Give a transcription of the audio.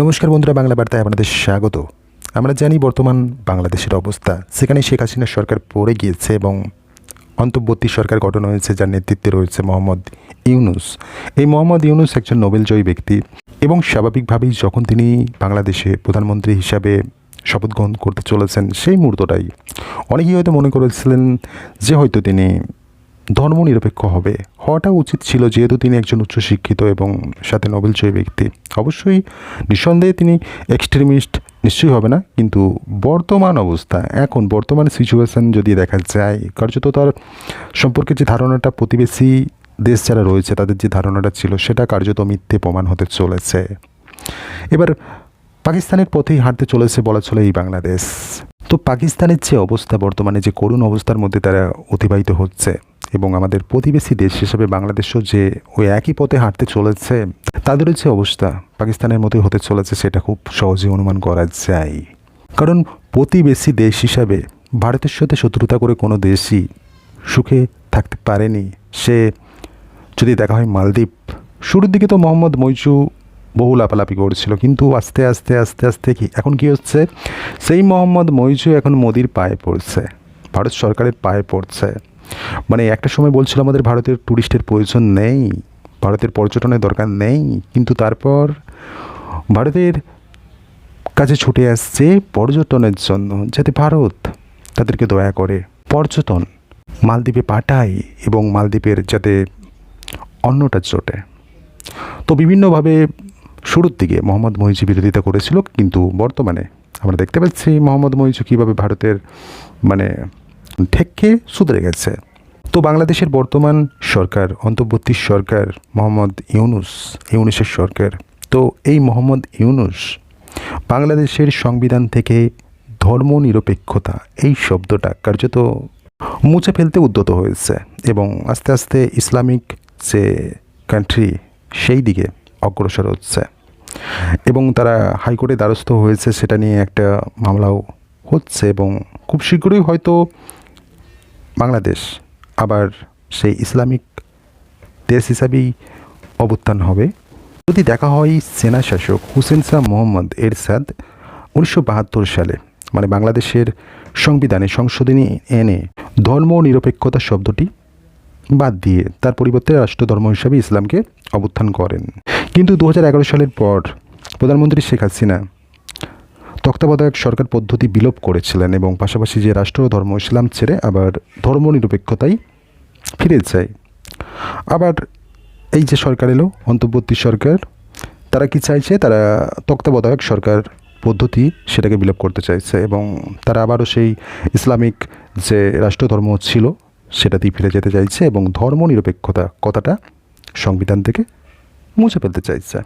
নমস্কার বন্ধুরা, বাংলা বার্তায় আপনাদের স্বাগত। আমরা জানি বর্তমান বাংলাদেশের অবস্থা। সেখানে শেখ হাসিনার সরকার পড়ে গিয়েছে এবং অন্তর্বর্তী সরকার গঠন হয়েছে, যার নেতৃত্বে রয়েছে মোহাম্মদ ইউনুস। এই মোহাম্মদ ইউনুস একজন নোবেলজয়ী ব্যক্তি এবং স্বাভাবিকভাবেই যখন তিনি বাংলাদেশে প্রধানমন্ত্রী হিসাবে শপথ গ্রহণ করতে চলেছেন, সেই মুহূর্তটাই। অনেকেই হয়তো মনে করেছিলেন যে হয়তো তিনি ধর্মনিরপেক্ষ হবে। হওয়াটা উচিত ছিল যেহেতু তিনি একজন উচ্চশিক্ষিত এবং সাথে নোবেলজয়ী ব্যক্তি। অবশ্যই নিঃসন্দেহে তিনি এক্সট্রিমিস্ট নিশ্চয়ই হবে না, কিন্তু বর্তমান অবস্থা, এখন বর্তমান সিচুয়েশন যদি দেখা যায়, কার্যত তার সম্পর্কে যে ধারণাটা প্রতিবেশী দেশ যারা রয়েছে, তাদের যে ধারণাটা ছিল, সেটা কার্যত মিথ্যে প্রমাণ হতে চলেছে। এবার পাকিস্তানের পথেই হাঁটতে চলেছে বলা চলে এই বাংলাদেশ। তো পাকিস্তানের যে অবস্থা, বর্তমানে যে করুণ অবস্থার মধ্যে তারা অতিবাহিত হচ্ছে এবং আমাদের প্রতিবেশী দেশ হিসেবে বাংলাদেশও যে ওই একই পথে হাঁটতে চলেছে তাদেরও যে অবস্থা পাকিস্তানের মতোই হতে চলেছে সেটা খুব সহজে অনুমান করা যায়। কারণ প্রতিবেশী দেশ হিসাবে ভারতের সাথে শত্রুতা করে কোনো দেশই সুখে থাকতে পারেনি। সে যদি দেখা হয় মালদ্বীপ, শুরুর দিকে তো মোহাম্মদ মৈজু বহু লাপালাপি করছিল, কিন্তু আস্তে আস্তে আস্তে আস্তে কি, এখন কি হচ্ছে? সেই মোহাম্মদ মৈজু এখন মোদির পায়ে পড়ছে, ভারত সরকারের পায়ে পড়ছে। মানে একটা সময় বলছিল আমাদের ভারতের ট্যুরিস্টের প্রয়োজন নেই, ভারতের পর্যটনের দরকার নেই, কিন্তু তারপর ভারতের কাছে ছুটে আসছে পর্যটনের জন্য যাতে ভারত তাদেরকে দয়া করে পর্যটন মালদ্বীপে পাঠায় এবং মালদ্বীপের যাতে অন্যটা জোটে। তো বিভিন্নভাবে শুরুর দিকে মোহাম্মদ মহিজি বিরোধিতা করেছিল, কিন্তু বর্তমানে আমরা দেখতে পাচ্ছি মোহাম্মদ মহিজু কীভাবে ভারতের মানে ঠেককে সুধরে গেছে। তো বাংলাদেশের বর্তমান সরকার, অন্তর্বর্তী সরকার মোহাম্মদ ইউনুস, ইউনুসের সরকার। তো এই মোহাম্মদ ইউনুস বাংলাদেশের সংবিধান থেকে ধর্মনিরপেক্ষতা, এই শব্দটা কার্যত মুছে ফেলতে উদ্যত হয়েছে এবং আস্তে আস্তে ইসলামিক যে কান্ট্রি সেই দিকে অগ্রসর হচ্ছে। এবং তারা হাইকোর্টে দ্বারস্থ হয়েছে, সেটা নিয়ে একটা মামলাও হচ্ছে এবং খুব শীঘ্রই হয়তো বাংলাদেশ আবার সেই ইসলামিক দেশ হিসাবেই অবস্থান হবে। যদি দেখা হয় সেনা শাসক হুসেন শাহ মোহাম্মদ এরশাদ উনিশশো বাহাত্তর সালে মানে বাংলাদেশের সংবিধানে সংশোধনী এনে ধর্ম নিরপেক্ষতা শব্দটি বাদ দিয়ে তার পরিবর্তে রাষ্ট্রধর্ম হিসাবে ইসলামকে অবস্থান করেন। কিন্তু দু হাজার এগারো সালের পর প্রধানমন্ত্রী শেখ হাসিনা তত্ত্বাবধায়ক সরকার পদ্ধতি বিলোপ করেছিলেন এবং পাশাপাশি যে রাষ্ট্র ধর্ম ইসলাম ছেড়ে আবার ধর্ম নিরপেক্ষতাই ফিরে যায়। আবার এই যে সরকার এলো, অন্তর্বর্তী সরকার, তারা কি চাইছে? তারা তত্ত্বাবধায়ক সরকার পদ্ধতি সেটাকে বিলোপ করতে চাইছে এবং তারা আবারও সেই ইসলামিক যে রাষ্ট্রধর্ম ছিল সেটাতেই ফিরে যেতে চাইছে এবং ধর্ম নিরপেক্ষতা কথাটা সংবিধান থেকে মুছে ফেলতে চাইছে।